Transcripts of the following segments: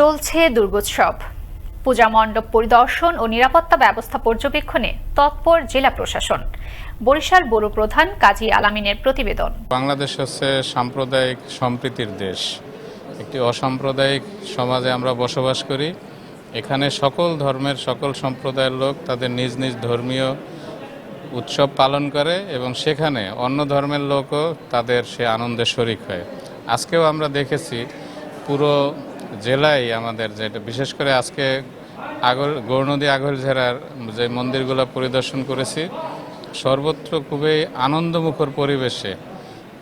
চলছে দুর্গোৎসব। পূজা মণ্ডপ পরিদর্শন ও নিরাপত্তা ব্যবস্থা পর্যবেক্ষণে তৎপর জেলা প্রশাসন। বরিশাল বড় প্রধান কাজী আলামিনের প্রতিবেদন। বাংলাদেশ হচ্ছে সাম্প্রদায়িক সম্প্রীতির দেশ। একটি অসাম্প্রদায়িক সমাজে আমরা বসবাস করি। এখানে সকল ধর্মের, সকল সম্প্রদায়ের লোক তাদের নিজ নিজ ধর্মীয় উৎসব পালন করে এবং সেখানে অন্য ধর্মের লোকও তাদের সে আনন্দে শরিক হয়। আজকেও আমরা দেখেছি পুরো জেলায় আমাদের যেটা, বিশেষ করে আজকে আগর গৌরনদী আগরঝেরার যে মন্দিরগুলো পরিদর্শন করেছি, সর্বত্র খুবই আনন্দমুখর পরিবেশে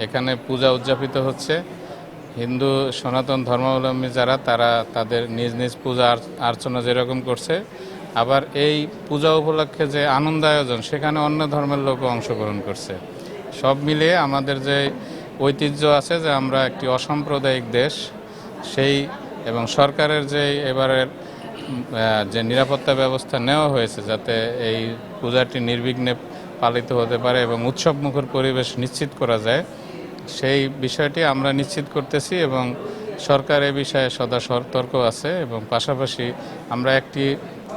এখানে পূজা উদযাপিত হচ্ছে। হিন্দু সনাতন ধর্মাবলম্বী যারা, তারা তাদের নিজ নিজ পূজা আর্চনা যেরকম করছে, আবার এই পূজা উপলক্ষে যে আনন্দ আয়োজন, সেখানে অন্য ধর্মের লোকও অংশগ্রহণ করছে। সব মিলিয়ে আমাদের যে ঐতিহ্য আছে যে আমরা একটি অসাম্প্রদায়িক দেশ, সেই এবং সরকারের যে এবারের যে নিরাপত্তা ব্যবস্থা নেওয়া হয়েছে যাতে এই পূজাটি নির্বিঘ্নে পালিত হতে পারে এবং উৎসবমুখর পরিবেশ নিশ্চিত করা যায়, সেই বিষয়টি আমরা নিশ্চিত করতেছি এবং সরকার এ বিষয়ে সদা সতর্ক আছে এবং পাশাপাশি আমরা একটি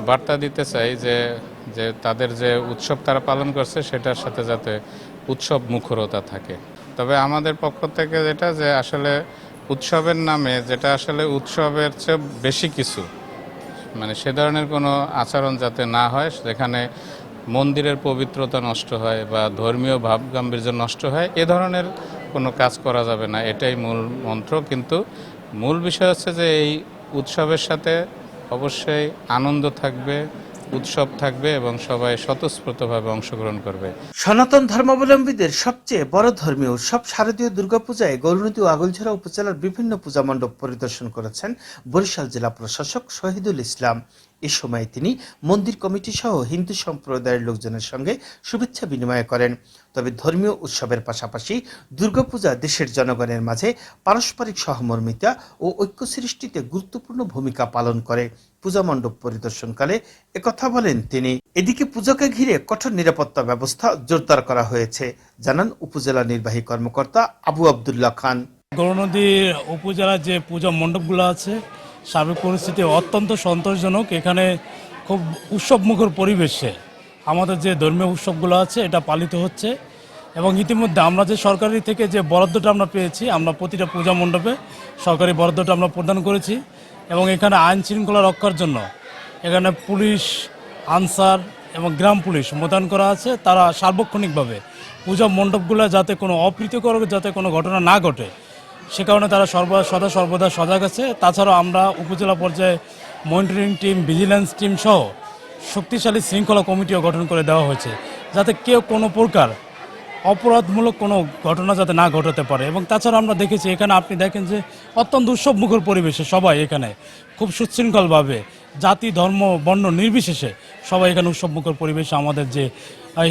বার্তা দিতে চাই যে যে তাদের যে উৎসব তারা পালন করছে সেটার সাথে যাতে উৎসব মুখরতা থাকে। তবে আমাদের পক্ষ থেকে যেটা যে আসলে উৎসবের নামে, যেটা আসলে উৎসবের চেয়ে বেশি কিছু মানে সে ধরনের কোনো আচরণ যাতে না হয় যেখানে মন্দিরের পবিত্রতা নষ্ট হয় বা ধর্মীয় ভাব গাম্ভীর্য নষ্ট হয়, এ ধরনের কোনো কাজ করা যাবে না, এটাই মূল মন্ত্র। কিন্তু মূল বিষয় হচ্ছে যে এই উৎসবের সাথে অবশ্যই আনন্দ থাকবে উৎসব থাকবে এবং সবাই স্বতঃস্ফূর্তভাবে অংশগ্রহণ করবে। সনাতন ধর্মাবলম্বীদের সবচেয়ে বড় ধর্মীয় উৎসব শারদীয় দুর্গাপূজায় গৌরনদী ও আগলঝরা উপজেলার বিভিন্ন পূজা মণ্ডপ পরিদর্শন করেছেন বরিশাল জেলা প্রশাসক শহীদুল ইসলাম। এ সময় তিনি মন্দির কমিটি সহ হিন্দু সম্প্রদায়ের লোকজনের সঙ্গে শুভেচ্ছা বিনিময় করেন। তবে ধর্মীয় উৎসবের পাশাপাশি দুর্গাপূজা দেশের জনগণের মাঝে পারস্পরিক সহমর্মিতা ও ঐক্য সৃষ্টিতে গুরুত্বপূর্ণ ভূমিকা পালন করে। পূজা মণ্ডপ পরিদর্শনকালে একথা বলেন তিনি, এদিকে পুজোকে ঘিরে কঠোর নিরাপত্তা ব্যবস্থা জোরদার করা হয়েছে জানান উপজেলা নির্বাহী কর্মকর্তা আবু আবদুল্লাহ খান। গৌরনদী উপজেলার যে পূজা মণ্ডপগুলো আছে সার্বিক পরিস্থিতি অত্যন্ত সন্তোষজনক। এখানে খুব উৎসবমুখর পরিবেশে আমাদের যে ধর্মীয় উৎসবগুলো আছে, এটা পালিত হচ্ছে। এবং ইতিমধ্যে আমরা যে সরকারি থেকে যে বরাদ্দটা আমরা পেয়েছি, আমরা প্রতিটা পূজা মণ্ডপে সরকারি বরাদ্দটা আমরা প্রদান করেছি। এবং এখানে আইন শৃঙ্খলা রক্ষার জন্য এখানে পুলিশ, আনসার এবং গ্রাম পুলিশ মোতায়েন করা আছে। তারা সার্বক্ষণিকভাবে পূজা মণ্ডপগুলো যাতে কোনো অপ্রীতিকর যাতে কোনো ঘটনা না ঘটে সে কারণে তারা সর্বদা সদা সর্বদা সজাগ আছে। তাছাড়াও আমরা উপজেলা পর্যায়ে মনিটরিং টিম, ভিজিল্যান্স টিম সহ শক্তিশালী শৃঙ্খলা কমিটিও গঠন করে দেওয়া হয়েছে। যাতে কেউ কোনো প্রকার অপরাধমূলক কোনো ঘটনা যাতে না ঘটাতে পারে। এবং তাছাড়া আমরা দেখেছি, এখানে আপনি দেখেন যে অত্যন্ত উৎসবমুখর পরিবেশে সবাই এখানে, খুব সুশৃঙ্খলভাবে জাতি, ধর্ম, বর্ণ নির্বিশেষে সবাই এখানে উৎসবমুখর পরিবেশে আমাদের যে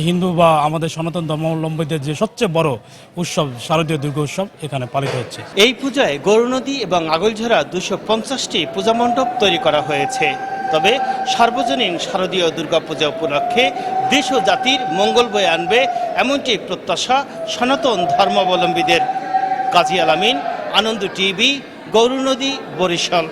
হিন্দু বা আমাদের সনাতন ধর্মাবলম্বীদের যে সবচেয়ে বড় উৎসব, শারদীয় দুর্গা উৎসব এখানে পালিত হচ্ছে। এই পূজায় গৌরনদী এবং আগলঝরা দুশো পঞ্চাশটি পূজা মণ্ডপ তৈরি করা হয়েছে। তবে সার্বজনীন শারদীয় দুর্গাপূজা উপলক্ষে দেশ ও জাতির মঙ্গল বয়ে আনবে এমনটি প্রত্যাশা সনাতন ধর্মাবলম্বীদের। কাজী আলামিন আনন্দ টিভি গৌরনদী বরিশাল।